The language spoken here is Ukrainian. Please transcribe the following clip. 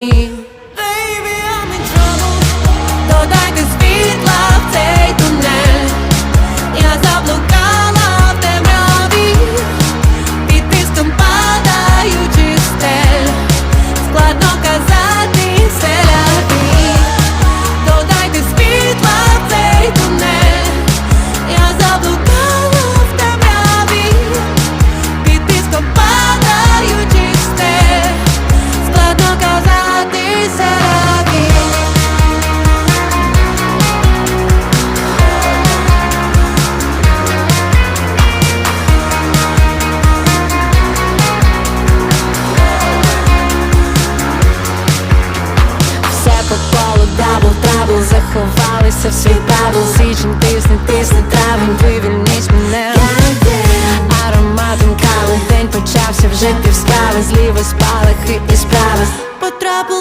me. Розбивайся в світаву січень, тисне, тисне травень, вивільніть мене Ароматом кави день почався вже півсправи, зліво спалахи і справи